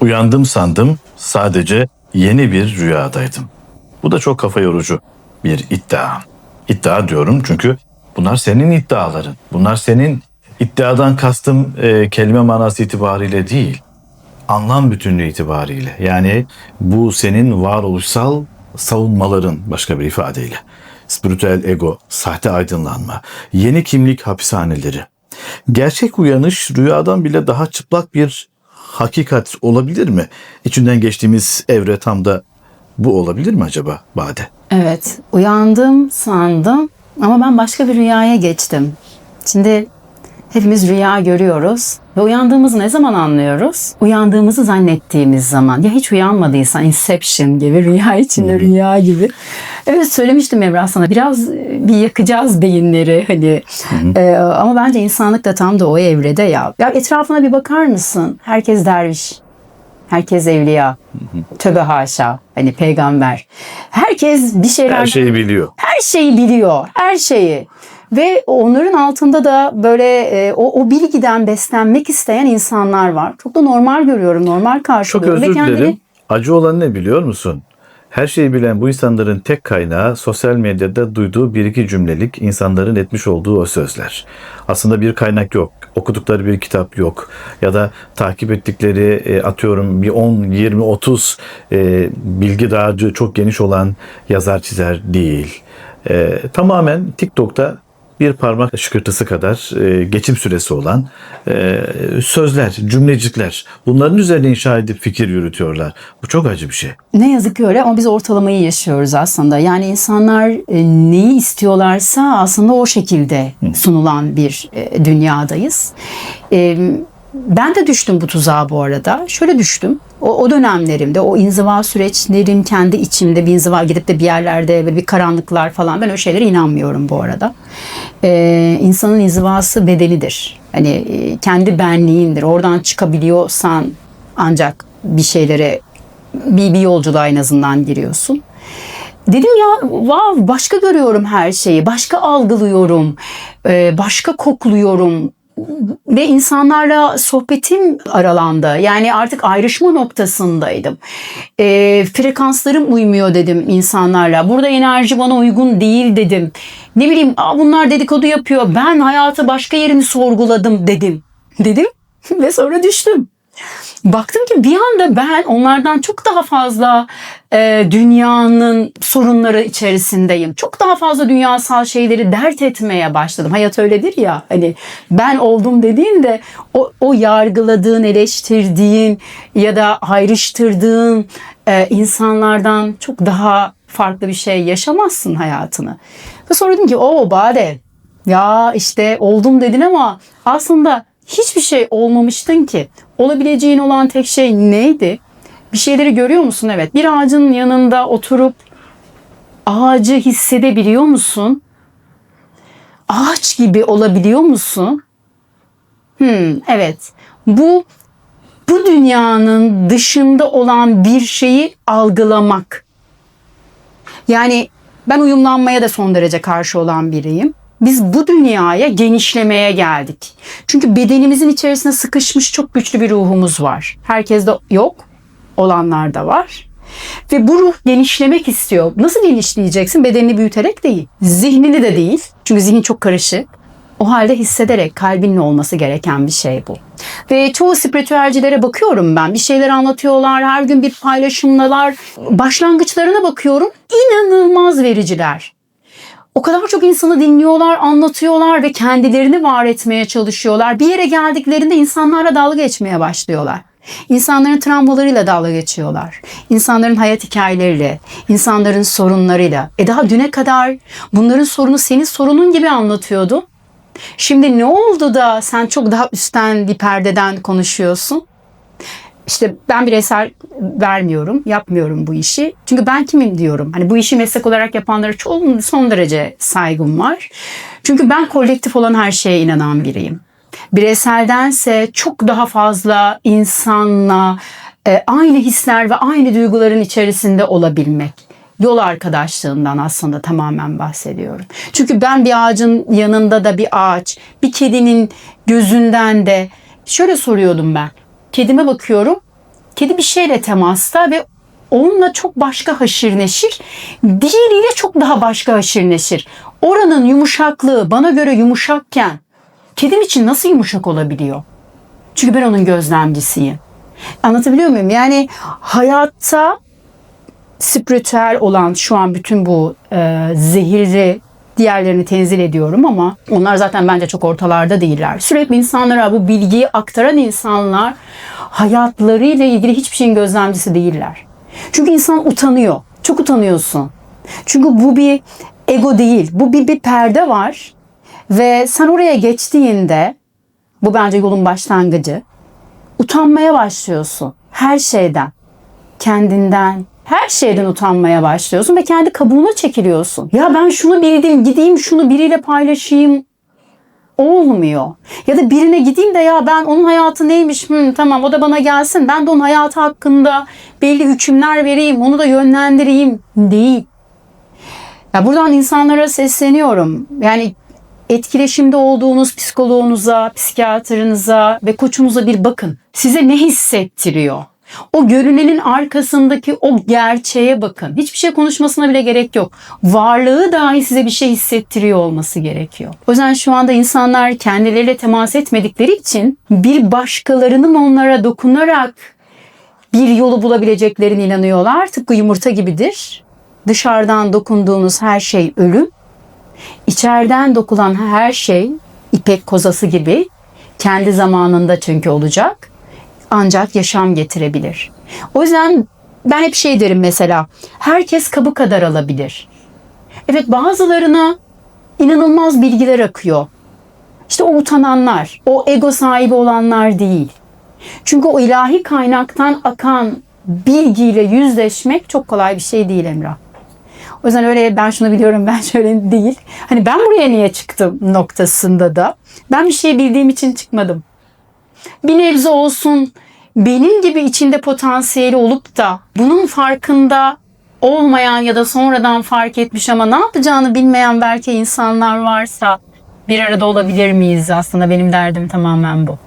Uyandım sandım sadece yeni bir rüyadaydım. Bu da çok kafa yorucu bir iddia. İddia diyorum çünkü bunlar senin iddiaların. Bunlar senin iddiadan kastım e, kelime manası itibariyle değil. Anlam bütünlüğü itibariyle. Yani bu senin varoluşsal savunmaların başka bir ifadeyle. Spiritüel ego, sahte aydınlanma, yeni kimlik hapishaneleri. Gerçek uyanış rüyadan bile daha çıplak bir hakikat olabilir mi? İçinden geçtiğimiz evre tam da bu olabilir mi acaba Bade? Evet, uyandım sandım ama ben başka bir rüyaya geçtim. Şimdi hepimiz rüya görüyoruz ve uyandığımızı ne zaman anlıyoruz? Uyandığımızı zannettiğimiz zaman. Ya hiç uyanmadıysan Inception gibi, rüya içinde rüya gibi. Evet söylemiştim Emrah sana biraz e, bir yakacağız beyinleri hani. Ee, ama bence insanlık da tam da o evrede ya. Ya etrafına bir bakar mısın? Herkes derviş. Herkes evliya. Tövbe haşa. Hani peygamber. Herkes bir şeyler Her şeyi biliyor. her şeyi biliyor. Her şeyi. Ve onların altında da böyle e, o, o bilgiden beslenmek isteyen insanlar var. Çok da normal görüyorum, normal Çok karşılıyorum. özür Ve kendini- dilerim. Acı olan ne biliyor musun? Her şeyi bilen bu insanların tek kaynağı sosyal medyada duyduğu bir iki cümlelik insanların etmiş olduğu o sözler. Aslında bir kaynak yok. Okudukları bir kitap yok. Ya da takip ettikleri e, atıyorum bir 10, 20, 30 e, bilgi dağarcığı çok geniş olan yazar çizer değil. E, tamamen TikTok'ta bir parmak şıkırtısı kadar e, geçim süresi olan e, sözler, cümlecikler. Bunların üzerine inşa edip fikir yürütüyorlar. Bu çok acı bir şey. Ne yazık ki öyle ama biz ortalamayı yaşıyoruz aslında. Yani insanlar e, neyi istiyorlarsa aslında o şekilde sunulan bir e, dünyadayız. E, ben de düştüm bu tuzağa bu arada. Şöyle düştüm. O, o dönemlerimde o inziva süreçlerim kendi içimde bir inziva gidip de bir yerlerde böyle bir karanlıklar falan ben öyle şeylere inanmıyorum bu arada. E, insanın inzivası bedenidir. Hani e, kendi benliğindir. Oradan çıkabiliyorsan ancak bir şeylere bir, bir yolculuğa en azından giriyorsun. Dedim ya wow, başka görüyorum her şeyi, başka algılıyorum, e, başka kokluyorum ve insanlarla sohbetim aralandı. Yani artık ayrışma noktasındaydım. E, frekanslarım uymuyor dedim insanlarla. Burada enerji bana uygun değil dedim. Ne bileyim bunlar dedikodu yapıyor. Ben hayatı başka yerini sorguladım dedim. Dedim ve sonra düştüm. Baktım ki bir anda ben onlardan çok daha fazla e, dünyanın sorunları içerisindeyim. Çok daha fazla dünyasal şeyleri dert etmeye başladım. Hayat öyledir ya hani ben oldum dediğinde o, o yargıladığın, eleştirdiğin ya da ayrıştırdığın e, insanlardan çok daha farklı bir şey yaşamazsın hayatını. Ve sonra dedim ki o Bade ya işte oldum dedin ama aslında hiçbir şey olmamıştın ki. Olabileceğin olan tek şey neydi? Bir şeyleri görüyor musun? Evet. Bir ağacın yanında oturup ağacı hissedebiliyor musun? Ağaç gibi olabiliyor musun? Hmm, evet. Bu bu dünyanın dışında olan bir şeyi algılamak. Yani ben uyumlanmaya da son derece karşı olan biriyim. Biz bu dünyaya genişlemeye geldik. Çünkü bedenimizin içerisine sıkışmış çok güçlü bir ruhumuz var. Herkeste yok, olanlar da var. Ve bu ruh genişlemek istiyor. Nasıl genişleyeceksin? Bedenini büyüterek değil. Zihnini de değil. Çünkü zihin çok karışık. O halde hissederek kalbinle olması gereken bir şey bu. Ve çoğu spiritüelcilere bakıyorum ben. Bir şeyler anlatıyorlar. Her gün bir paylaşımdalar. Başlangıçlarına bakıyorum. İnanılmaz vericiler. O kadar çok insanı dinliyorlar, anlatıyorlar ve kendilerini var etmeye çalışıyorlar. Bir yere geldiklerinde insanlarla dalga geçmeye başlıyorlar. İnsanların travmalarıyla dalga geçiyorlar. İnsanların hayat hikayeleriyle, insanların sorunlarıyla. E daha düne kadar bunların sorunu senin sorunun gibi anlatıyordu. Şimdi ne oldu da sen çok daha üstten bir perdeden konuşuyorsun? İşte ben bireysel vermiyorum, yapmıyorum bu işi. Çünkü ben kimim diyorum. Hani bu işi meslek olarak yapanlara çok son derece saygım var. Çünkü ben kolektif olan her şeye inanan biriyim. Bireyseldense çok daha fazla insanla e, aynı hisler ve aynı duyguların içerisinde olabilmek. Yol arkadaşlığından aslında tamamen bahsediyorum. Çünkü ben bir ağacın yanında da bir ağaç, bir kedinin gözünden de şöyle soruyordum ben. Kedime bakıyorum. Kedi bir şeyle temasta ve onunla çok başka haşır neşir. Diğeriyle çok daha başka haşır neşir. Oranın yumuşaklığı bana göre yumuşakken kedim için nasıl yumuşak olabiliyor? Çünkü ben onun gözlemcisiyim. Anlatabiliyor muyum? Yani hayatta spiritüel olan şu an bütün bu e, zehirli diğerlerini tenzil ediyorum ama onlar zaten bence çok ortalarda değiller. Sürekli insanlara bu bilgiyi aktaran insanlar hayatlarıyla ilgili hiçbir şeyin gözlemcisi değiller. Çünkü insan utanıyor. Çok utanıyorsun. Çünkü bu bir ego değil. Bu bir, bir perde var. Ve sen oraya geçtiğinde bu bence yolun başlangıcı. Utanmaya başlıyorsun. Her şeyden. Kendinden, her şeyden utanmaya başlıyorsun ve kendi kabuğuna çekiliyorsun. Ya ben şunu bildim, gideyim şunu biriyle paylaşayım olmuyor. Ya da birine gideyim de ya ben onun hayatı neymiş hmm, tamam o da bana gelsin ben de onun hayatı hakkında belli hükümler vereyim onu da yönlendireyim değil. Ya buradan insanlara sesleniyorum. Yani etkileşimde olduğunuz psikoloğunuza, psikiyatrınıza ve koçunuza bir bakın. Size ne hissettiriyor? O görünenin arkasındaki o gerçeğe bakın. Hiçbir şey konuşmasına bile gerek yok. Varlığı dahi size bir şey hissettiriyor olması gerekiyor. O yüzden şu anda insanlar kendileriyle temas etmedikleri için bir başkalarının onlara dokunarak bir yolu bulabileceklerine inanıyorlar. Tıpkı yumurta gibidir. Dışarıdan dokunduğunuz her şey ölüm. İçeriden dokulan her şey ipek kozası gibi kendi zamanında çünkü olacak ancak yaşam getirebilir. O yüzden ben hep şey derim mesela herkes kabı kadar alabilir. Evet bazılarına inanılmaz bilgiler akıyor. İşte o utananlar, o ego sahibi olanlar değil. Çünkü o ilahi kaynaktan akan bilgiyle yüzleşmek çok kolay bir şey değil Emrah. O yüzden öyle ben şunu biliyorum ben şöyle değil. Hani ben buraya niye çıktım noktasında da ben bir şey bildiğim için çıkmadım. Bir nebze olsun benim gibi içinde potansiyeli olup da bunun farkında olmayan ya da sonradan fark etmiş ama ne yapacağını bilmeyen belki insanlar varsa bir arada olabilir miyiz aslında benim derdim tamamen bu.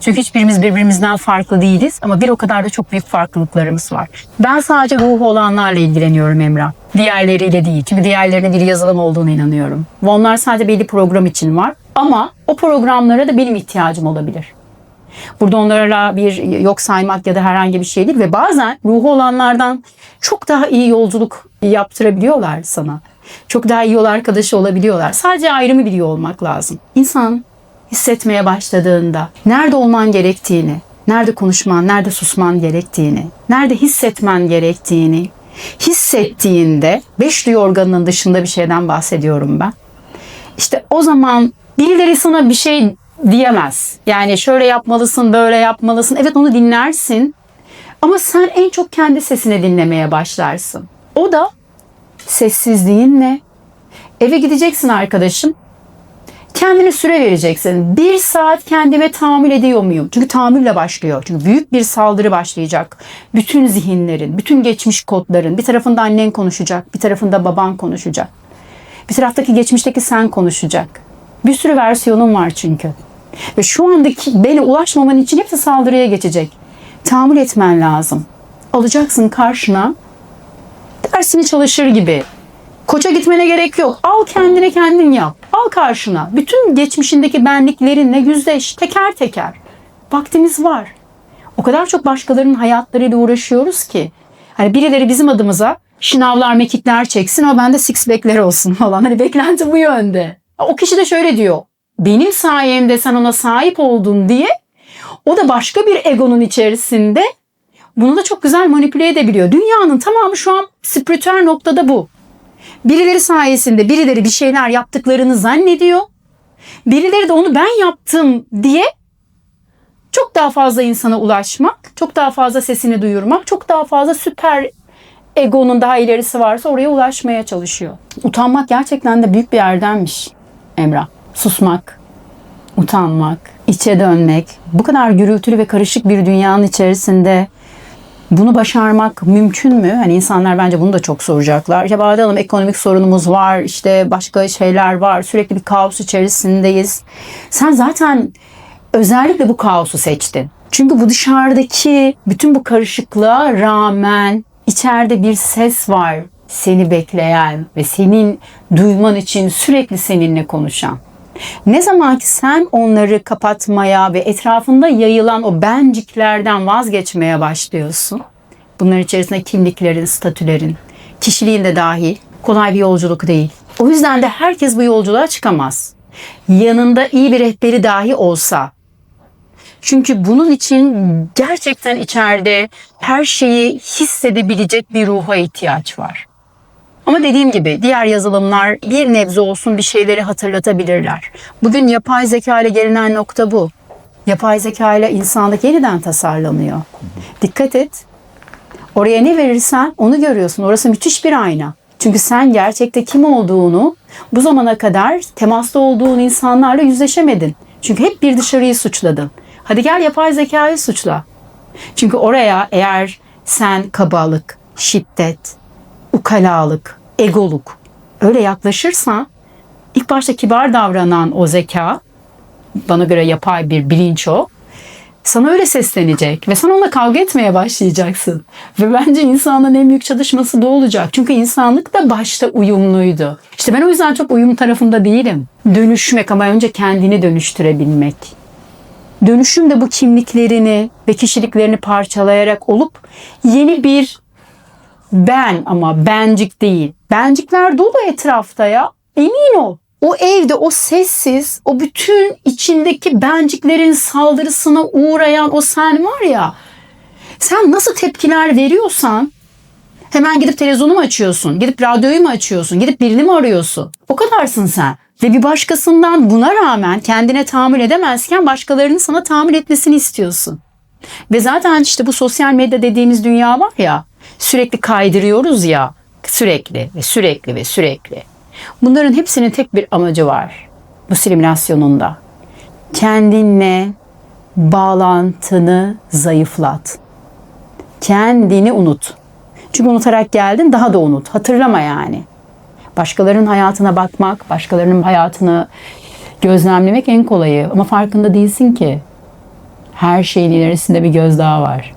Çünkü hiçbirimiz birbirimizden farklı değiliz ama bir o kadar da çok büyük farklılıklarımız var. Ben sadece ruhu olanlarla ilgileniyorum Emrah. Diğerleriyle değil. Çünkü diğerlerine bir yazılım olduğunu inanıyorum. Onlar sadece belli program için var. Ama o programlara da benim ihtiyacım olabilir. Burada onlara bir yok saymak ya da herhangi bir şey değil ve bazen ruhu olanlardan çok daha iyi yolculuk yaptırabiliyorlar sana. Çok daha iyi yol arkadaşı olabiliyorlar. Sadece ayrımı biliyor olmak lazım. İnsan hissetmeye başladığında nerede olman gerektiğini, nerede konuşman, nerede susman gerektiğini, nerede hissetmen gerektiğini hissettiğinde beş duyu organının dışında bir şeyden bahsediyorum ben. İşte o zaman birileri sana bir şey diyemez. Yani şöyle yapmalısın, böyle yapmalısın. Evet onu dinlersin. Ama sen en çok kendi sesini dinlemeye başlarsın. O da sessizliğinle eve gideceksin arkadaşım. Kendine süre vereceksin. Bir saat kendime tahammül ediyor muyum? Çünkü tahammülle başlıyor. Çünkü büyük bir saldırı başlayacak. Bütün zihinlerin, bütün geçmiş kodların. Bir tarafında annen konuşacak, bir tarafında baban konuşacak. Bir taraftaki geçmişteki sen konuşacak. Bir sürü versiyonun var çünkü. Ve şu andaki beni ulaşmaman için hepsi saldırıya geçecek. Tahammül etmen lazım. Alacaksın karşına dersini çalışır gibi. Koça gitmene gerek yok. Al kendine kendin yap. Al karşına. Bütün geçmişindeki benliklerinle yüzleş. Teker teker. Vaktimiz var. O kadar çok başkalarının hayatlarıyla uğraşıyoruz ki. Hani birileri bizim adımıza şınavlar, mekikler çeksin ama bende six pack'ler olsun falan. Hani beklenti bu yönde. O kişi de şöyle diyor. Benim sayemde sen ona sahip oldun diye o da başka bir egonun içerisinde bunu da çok güzel manipüle edebiliyor. Dünyanın tamamı şu an spiritüel noktada bu. Birileri sayesinde birileri bir şeyler yaptıklarını zannediyor. Birileri de onu ben yaptım diye çok daha fazla insana ulaşmak, çok daha fazla sesini duyurmak, çok daha fazla süper egonun daha ilerisi varsa oraya ulaşmaya çalışıyor. Utanmak gerçekten de büyük bir erdemmiş Emrah. Susmak, utanmak, içe dönmek, bu kadar gürültülü ve karışık bir dünyanın içerisinde bunu başarmak mümkün mü? Hani insanlar bence bunu da çok soracaklar. Ya Bade Hanım ekonomik sorunumuz var, işte başka şeyler var, sürekli bir kaos içerisindeyiz. Sen zaten özellikle bu kaosu seçtin. Çünkü bu dışarıdaki bütün bu karışıklığa rağmen içeride bir ses var seni bekleyen ve senin duyman için sürekli seninle konuşan. Ne zaman ki sen onları kapatmaya ve etrafında yayılan o benciklerden vazgeçmeye başlıyorsun. Bunların içerisinde kimliklerin, statülerin, kişiliğin de dahil. Kolay bir yolculuk değil. O yüzden de herkes bu yolculuğa çıkamaz. Yanında iyi bir rehberi dahi olsa. Çünkü bunun için gerçekten içeride her şeyi hissedebilecek bir ruha ihtiyaç var. Ama dediğim gibi diğer yazılımlar bir nebze olsun bir şeyleri hatırlatabilirler. Bugün yapay zeka ile gelinen nokta bu. Yapay zeka ile insanlık yeniden tasarlanıyor. Dikkat et. Oraya ne verirsen onu görüyorsun. Orası müthiş bir ayna. Çünkü sen gerçekte kim olduğunu bu zamana kadar temasta olduğun insanlarla yüzleşemedin. Çünkü hep bir dışarıyı suçladın. Hadi gel yapay zekayı suçla. Çünkü oraya eğer sen kabalık, şiddet, ukalalık, egoluk öyle yaklaşırsan ilk başta kibar davranan o zeka bana göre yapay bir bilinç o sana öyle seslenecek ve sen onunla kavga etmeye başlayacaksın. Ve bence insanlığın en büyük çalışması da olacak. Çünkü insanlık da başta uyumluydu. İşte ben o yüzden çok uyum tarafında değilim. Dönüşmek ama önce kendini dönüştürebilmek. Dönüşüm de bu kimliklerini ve kişiliklerini parçalayarak olup yeni bir ben ama bencik değil. Bencikler dolu etrafta ya. Emin ol. O evde o sessiz, o bütün içindeki benciklerin saldırısına uğrayan o sen var ya. Sen nasıl tepkiler veriyorsan hemen gidip televizyonu mu açıyorsun? Gidip radyoyu mu açıyorsun? Gidip birini mi arıyorsun? O kadarsın sen. Ve bir başkasından buna rağmen kendine tahammül edemezken başkalarının sana tahammül etmesini istiyorsun. Ve zaten işte bu sosyal medya dediğimiz dünya var ya sürekli kaydırıyoruz ya sürekli ve sürekli ve sürekli. Bunların hepsinin tek bir amacı var bu simülasyonunda. Kendinle bağlantını zayıflat. Kendini unut. Çünkü unutarak geldin daha da unut. Hatırlama yani. Başkalarının hayatına bakmak, başkalarının hayatını gözlemlemek en kolayı ama farkında değilsin ki her şeyin ilerisinde bir göz daha var.